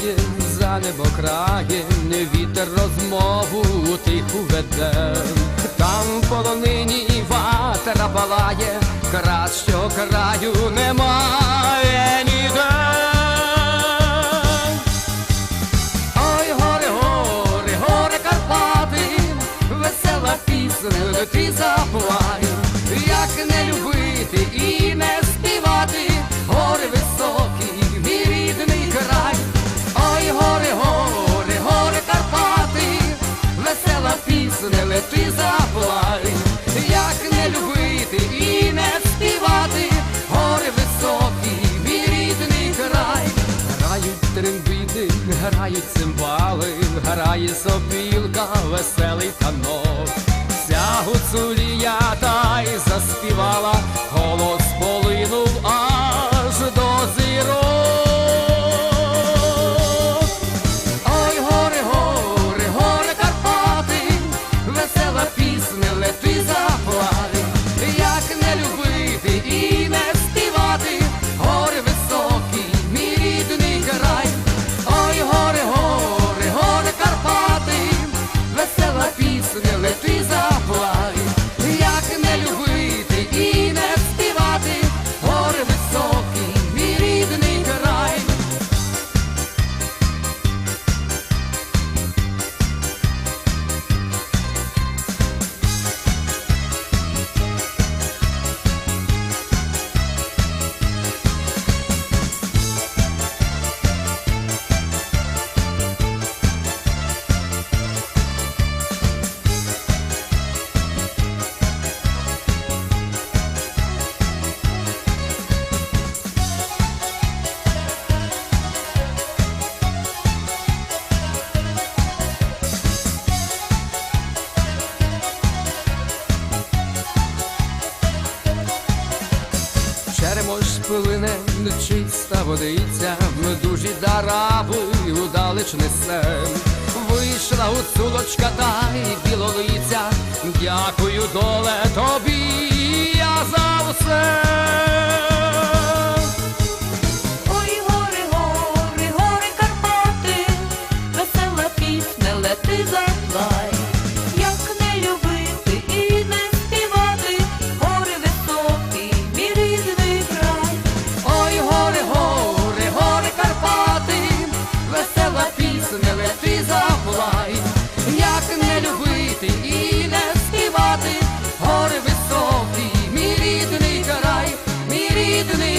сідає за небо краєм, вітер розмову тиху веде. Там в полонині ватра палає, кращого краю немає ніде. Ой, горе, горе, горе Карпати, весела пісня, ти заплай, пісня, як не любити і не співати, гори високі, рідний край. Грають трембіти, грають цимбали, грає сопілка, веселий танок. Вся гуцулія весела пісня, лети Пилине, чиста водиця, дужі дараби удалеч несе. Вийшла гуцулочка та й білолиця, дякую доле тобі я за все. leaving me.